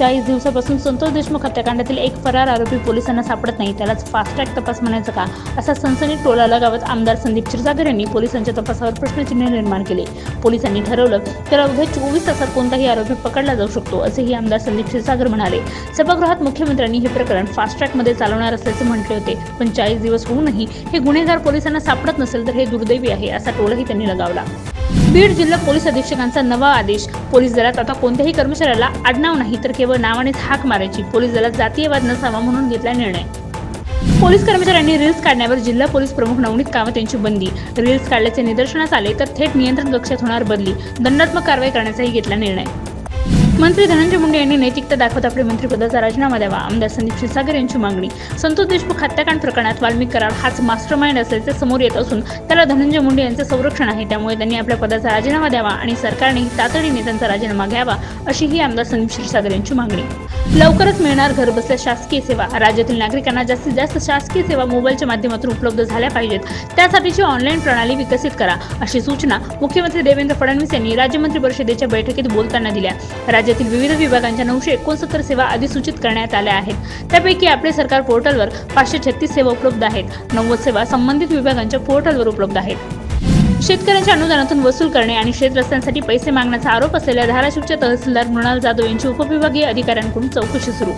चाळीस दिवसापासून संतोष देशमुख हत्याकांडातील एक फरार आरोपी पोलिसांना सापडत नाही. त्यालाच फास्ट ट्रॅक तपास म्हणायचं का? असा सनसनी टोला लगावत आमदार संदीप क्षीरसागर यांनी पोलिसांच्या तपासावर प्रश्नचिन्ह निर्माण केले. पोलिसांनी ठरवलं तर अवघ्या चोवीस तासात कोणताही आरोपी पकडला जाऊ शकतो असेही आमदार संदीप क्षीरसागर म्हणाले. सभागृहात मुख्यमंत्र्यांनी हे प्रकरण फास्ट ट्रॅकमध्ये चालवणार असल्याचे म्हटले होते. पण चाळीस दिवस होऊनही हे गुन्हेगार पोलिसांना सापडत नसेल तर हे दुर्दैवी आहे असा टोलाही त्यांनी लगावला. बीड जिल्हा पोलीस अधीक्षकांचा नवा आदेश. पोलीस दलात आता कोणत्याही कर्मचाऱ्याला आडनाव नाही तर केवळ नावानेच हाक मारायची. पोलीस दलात जातीयवाद नसावा म्हणून घेतला निर्णय. पोलीस कर्मचाऱ्यांनी रील्स काढण्यावर जिल्हा पोलीस प्रमुख नवनीत कामत यांची बंदी. रील्स काढल्याचे निदर्शनास आले तर थेट नियंत्रण कक्षात होणार बदली. दंडात्मक कारवाई करण्याचाही घेतला निर्णय. मंत्री धनंजय मुंडे यांनी नैतिकता दाखवत आपले मंत्रिपदाचा राजीनामा द्यावा. आमदार संदीप क्षीरसागर यांची मागणी. संतोष देशमुख हत्याकांड प्रकरणात वाल्मिक कराड हाच मास्टर माइंड असल्याचे समोर येत असून त्याला धनंजय मुंडे यांचे संरक्षण आहे. त्यामुळे त्यांनी आपल्या पदाचा राजीनामा द्यावा आणि सरकारने तातडीने त्यांचा राजीनामा घ्यावा अशी ही आमदार संदीप क्षीरसागर यांची मागणी. लवकरच मिळणार घरबसल्या शासकीय सेवा. राज्यातील नागरिकांना जास्तीत जास्त शासकीय सेवा मोबाईलच्या माध्यमातून उपलब्ध झाल्या पाहिजेत. त्यासाठीची ऑनलाईन प्रणाली विकसित करा अशी सूचना मुख्यमंत्री देवेंद्र फडणवीस यांनी राज्यमंत्री परिषदेच्या बैठकीत बोलताना दिल्या. राज्य राज्यातील विविध विभागांच्या नऊशे एकोणसत्तर सेवा अधिसूचित करण्यात आल्या आहेत. त्यापैकी आपले सरकार पोर्टलवर पाचशे छत्तीस सेवा उपलब्ध आहेत. नव्वद सेवा संबंधित विभागांच्या पोर्टलवर उपलब्ध आहेत. शेतकऱ्यांच्या अनुदानातून वसूल करणे आणि शेत रस्त्यांसाठी पैसे मागण्याचा आरोप असलेल्या धाराशिवच्या तहसीलदार मृणाल जाधव यांची उपविभागीय अधिकाऱ्यांकडून चौकशी सुरू.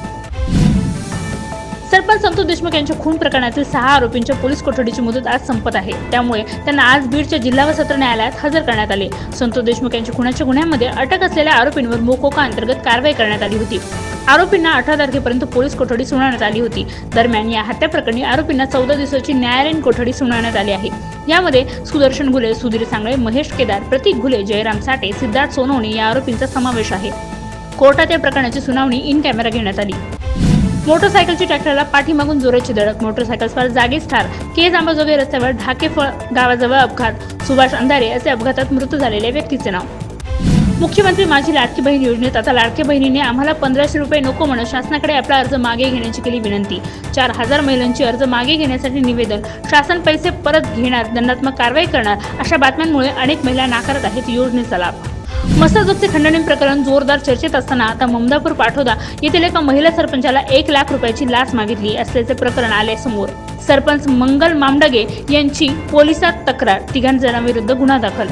सरपंच संतोष देशमुख यांच्या खून प्रकरणातील सहा आरोपींच्या पोलीस कोठडीची मुदत आज संपत आहे. त्यामुळे त्यांना आज बीडच्या जिल्हा व सत्र न्यायालयात हजर करण्यात आले. संतोष देशमुख यांच्या खुनाच्या गुन्ह्यामध्ये अटक असलेल्या आरोपींवर मोकोका अंतर्गत कारवाई करण्यात आली होती. आरोपींना अठरा तारखेपर्यंत पोलीस कोठडी सुनावण्यात आली होती. दरम्यान या हत्या प्रकरणी आरोपींना चौदा दिवसाची न्यायालयीन कोठडी सुनावण्यात आली आहे. यामध्ये सुदर्शन घुले सुधीर सांगळे महेश केदार प्रतीक घुले जयराम साठे सिद्धार्थ सोनवणे या आरोपींचा समावेश आहे. कोर्टात या प्रकरणाची सुनावणी इन कॅमेरा घेण्यात आली. मोटरसायकलची ट्रॅक्टरला पाठीमागून जोराची धडक मोटरसायकल स्वार जागीच ठार केज जांबाजोगे रस्त्यावर ढाकेफळ गावाजवळ अपघात सुभाष अंधारे असे अपघातात मृत्यू झालेल्या व्यक्तीचे नाव. मुख्यमंत्री माझी लाडकी बहीण योजनेत आता लाडक्या बहिणीने आम्हाला पंधराशे रुपये नको म्हणून शासनाकडे आपला अर्ज मागे घेण्याची केली विनंती. चार हजार महिलांची अर्ज मागे घेण्यासाठी निवेदन. शासन पैसे परत घेणार दंडात्मक कारवाई करणार अशा बातम्यांमुळे अनेक महिला नाकारत आहेत योजनेचा लाभ. मसाजोगचे खंडणी प्रकरण जोरदार चर्चेत असताना आता ममदापूर पाठोदा येथील एका महिला सरपंचाला एक लाख रुपयाची लाच मागितली असल्याचे प्रकरण आले समोर. सरपंच मंगल मामडगे यांची पोलिसात तक्रार. तिघांजणांविरुद्ध गुन्हा दाखल.